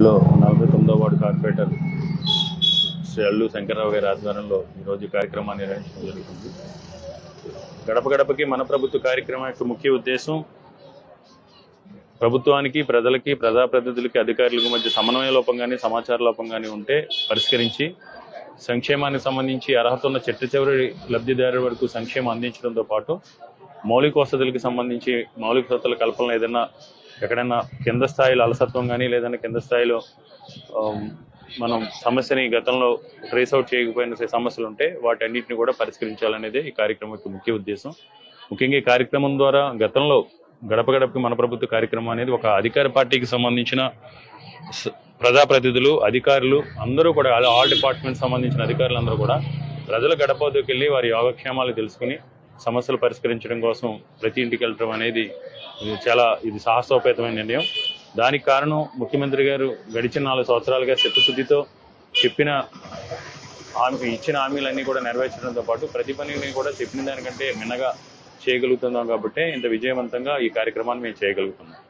లో నలభై తొమ్మిదో వార్డు కార్పొరేటర్ శ్రీ అల్లు శంకర్రావు గారి ఆధ్వర్యంలో ఈరోజు కార్యక్రమాన్ని నిర్వహించడం జరుగుతుంది. గడప గడపకి మన ప్రభుత్వ కార్యక్రమం యొక్క ముఖ్య ఉద్దేశం ప్రభుత్వానికి ప్రజలకి ప్రజాప్రతినిధులకి అధికారులకు మధ్య సమన్వయ లోపం కానీ సమాచార లోపం కానీ ఉంటే పరిష్కరించి సంక్షేమానికి సంబంధించి అర్హత ఉన్న చెట్టు చివరి లబ్ధిదారు వరకు సంక్షేమం అందించడంతో పాటు మౌలిక వసతులకు సంబంధించి మౌలిక వసతుల కల్పనలో ఏదైనా ఎక్కడైనా కింద స్థాయిలో అలసత్వం కానీ లేదన్నా కింద స్థాయిలో మనం సమస్యని గతంలో ట్రేస్ అవుట్ చేయకపోయిన సమస్యలు ఉంటే వాటన్నిటిని కూడా పరిష్కరించాలనేదే ఈ కార్యక్రమం యొక్క ముఖ్య ఉద్దేశం. ముఖ్యంగా ఈ కార్యక్రమం ద్వారా గతంలో గడప గడపకి మన ప్రభుత్వ కార్యక్రమం అనేది ఒక అధికార పార్టీకి సంబంధించిన ప్రజాప్రతినిధులు అధికారులు అందరూ కూడా ఆల్- డిపార్ట్మెంట్ సంబంధించిన అధికారులు అందరూ కూడా ప్రజల గడప వెళ్ళి వారి యోగక్షేమాలు తెలుసుకుని సమస్యలు పరిష్కరించడం కోసం ప్రతి ఇంటికి వెళ్ళడం అనేది చాలా ఇది సాహసోపేతమైన నిర్ణయం. దానికి కారణం ముఖ్యమంత్రి గారు గడిచిన నాలుగు సంవత్సరాలుగా చిత్తశుద్ధితో చెప్పిన హామీ ఇచ్చిన హామీలన్నీ కూడా నెరవేర్చడంతో పాటు ప్రతి పనిని కూడా చెప్పిన దానికంటే మిన్నగా చేయగలుగుతున్నాం కాబట్టి ఇంత విజయవంతంగా ఈ కార్యక్రమాన్ని మేము చేయగలుగుతున్నాం.